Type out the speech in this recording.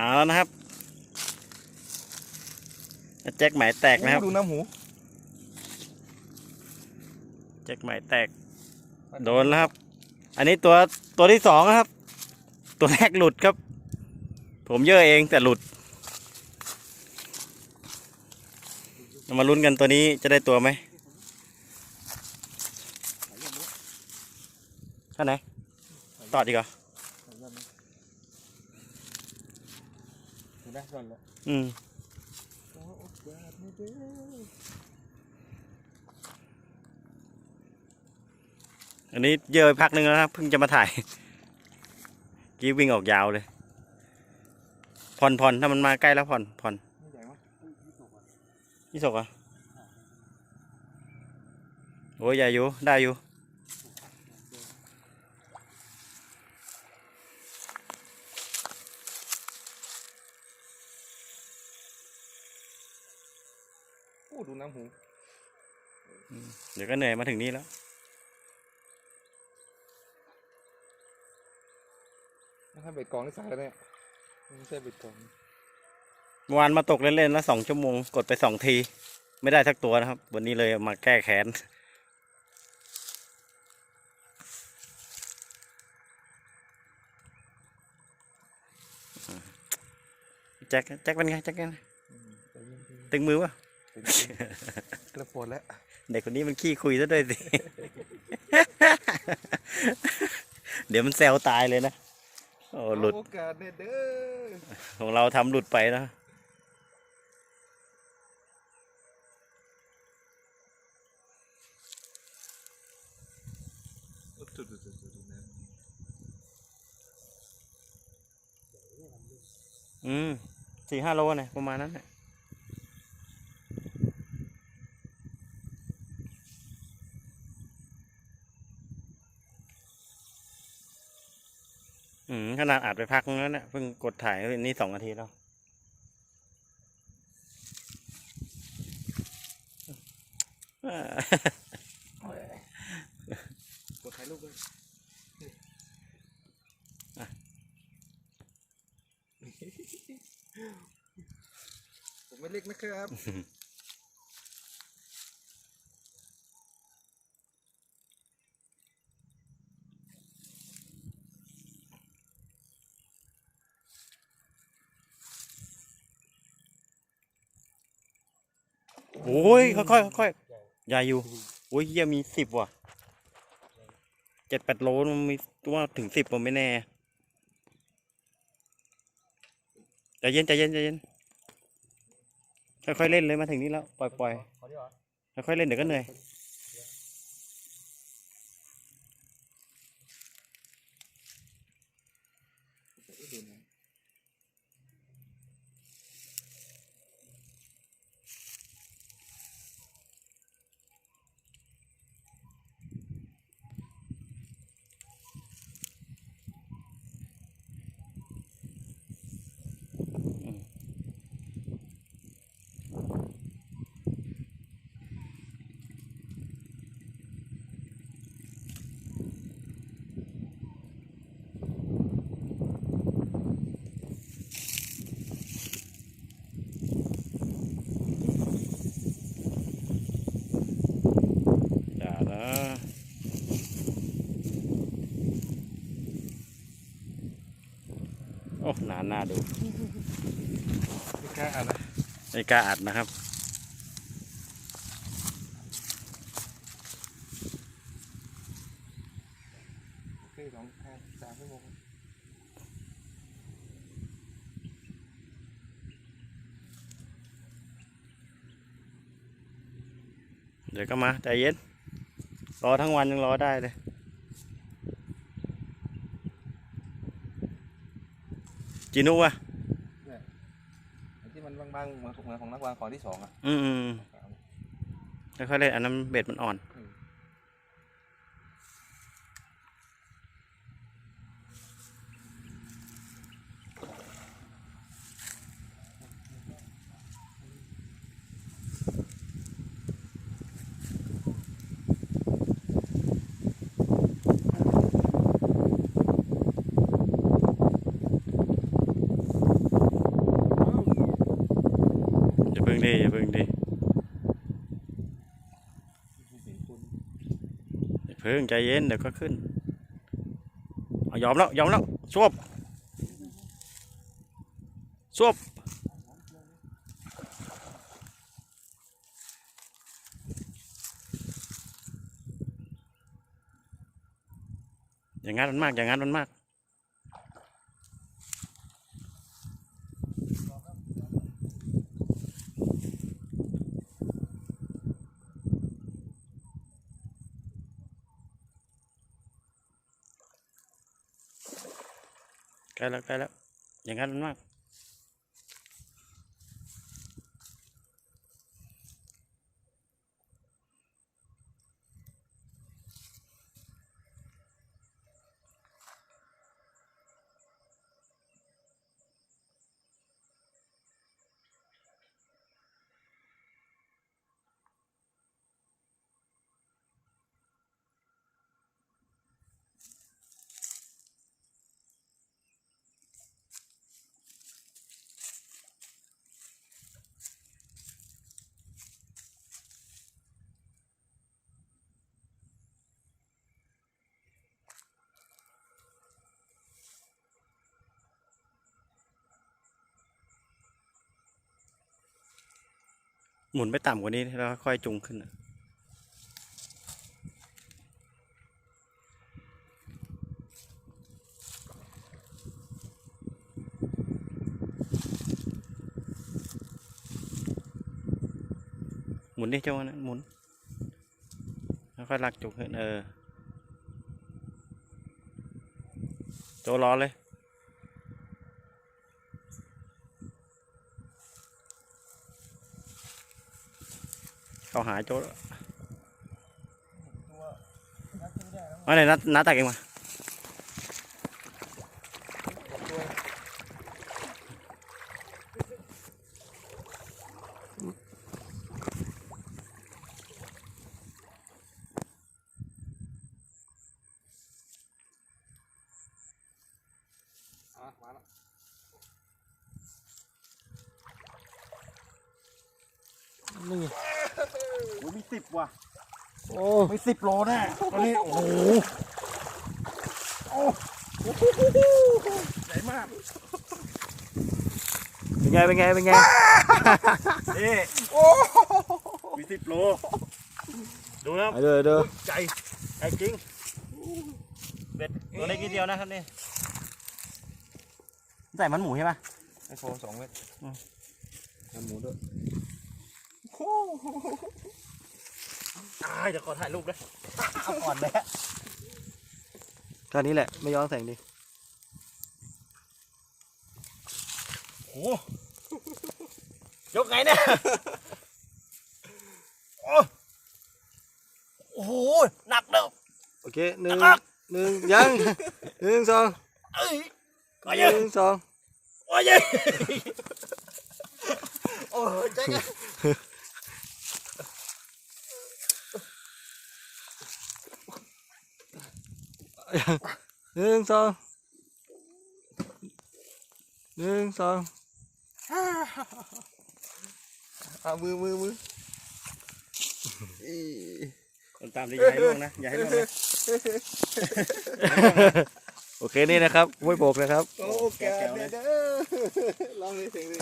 เอาแล้วนะครับแจ็คหมายแตกนะครับโอ้ดูน้ำหู แจ็คหมายแตก โดนแล้วครับ อันนี้ตัวตัวที่สองนะครับ ตัวแรกหลุดครับ ผมเยอะเองแต่หลุดเรามาลุ้นกันตัวนี้จะได้ตัวไหมท่านไหนต่อดีกว่า ดูนะก่อนเลยอืมโอ้โอกาสไม่ได้อันนี้เยอะไปพักหนึ่งแล้วนะครับเพิ่งจะมาถ่าย กี้วิ่งออกยาวเลยผ่อนผ่อนถ้ามันมาใกล้แล้วผ่อนผ่อนไม่ใหญ่มั้งยี่สกเหรอะโอ้ยใหญ่อยู่ได้อยู่ โอ้ดูน้ำหูเดี๋ยวก็เหนื่อยมาถึงนี่แล้วไม่ใช่เบ็ดกองที่สายแล้วเนี่ยไม่ใช่เบ็ดกองเมื่อวานมาตกเล่นๆแล้วสองชั่วโมงกดไปสองที ไม่ได้ทักตัวนะครับ วันนี้เลยมาแก้แค้นแจ็คแจ็คเป็นไงแจ็คเป็นไงอืมใจเย็นๆตึงมือวะ เป็นกระปวดแล้วเด็กคนนี้มันขี้คุยซะด้วยสิ เดี๋ยวมันแซวตายเลยนะ โอ้หลุด โอกาสเด้อเด้อของเราทำหลุดไปนะโอ้ดูดูดูดูดูนะอืมสี่ห้าโลเนี่ยประมาณนั้นแหละ นาดอัดไปพักนึงแล้วเนี่ยเพิ่งกดถ่ายนี่สองนาทีแล้วอ่ากดถ่ายรูปเลยผมไม่เล็กนะครับ โอ้ยค่อยๆค่อยๆอย่าอยู่โอ้ยเยี่ยมีสิบว่ะเจ็ดแปดโลมันมีตัวถึงสิบผมไม่แน่ใจเย็นใจเย็นใจเย็นค่อยๆเล่นเลยมาถึงนี้แล้วปล่อยปล่อยขอดีกว่าค่อยๆเล่นเดี๋ยวก็เหนื่อย อ้หนาหน้าดูไม่กล้าอ่านนะไม่กล้าอัดนะครับโอเคสองห้าสามชั่วโมงเดี๋ยวก็มาใจเย็นรอทั้งวันยังรอได้เลย จินุวะไอ้ที่มันบางๆเหมือนเหมือนของนักวางขอที่สองอะ อืมอืมค่อยๆเล่นอันนั้นเบ็ดมันอ่อน เพึ่งใจเย็นเดี๋ยวก็ขึ้นเอายอมแล้วยอมแล้วสวบสวบอย่างงั้นมันมากอย่างงั้นมันมาก ใกล้แล้วใกล้แล้ว อย่างนั้นมันมาก หมุนไปต่ำกว่านี้แล้วค่อยจุงขึ้นหมุนดิเจ้านะหมุน แล้วค่อยลากจุงขึ้นเออโจรอเลย เข้าหาโจรตัวนัดไสิบว่ะ โอ้มีสิบโลแน่ตอนนี้ โอ้โหใหญ่มาก เป็นไง เป็นไง เป็นไง นี่ โอ้มีสิบโล ดูนะครับเด้อเด้อใจใจจริงเบ็ดตัวเล็กนิดเดียวนะครับนี่ ใส่มันหมูใช่ปะไอโฟนสองเม็ดอืมทำหมูด้วย ตายเดี๋ยวขอถ่ายรูปด้วยเอาก่อนเลยท่านี้แหละ ไม่ย้อนแสงดิโอ้โหยกไงเนี่ยโอ้โอ้โหหนักเด้อ โอเคหนึ่งนะครับ หนึ่งยังหนึ่งสองเอ้ยก็หยังนึ่งสอง โอ้ยยังโอ้ยเจ๊งอะ หนึ่งสองหนึ่งสองเอามือมือมืออีคนตามดิอย่าให้ล่วงนะอย่าให้ล่วงนะโอเคนี่นะครับห้วยโบกนะครับ โอ้แกะแกะเลยลองเลยเสียงเลย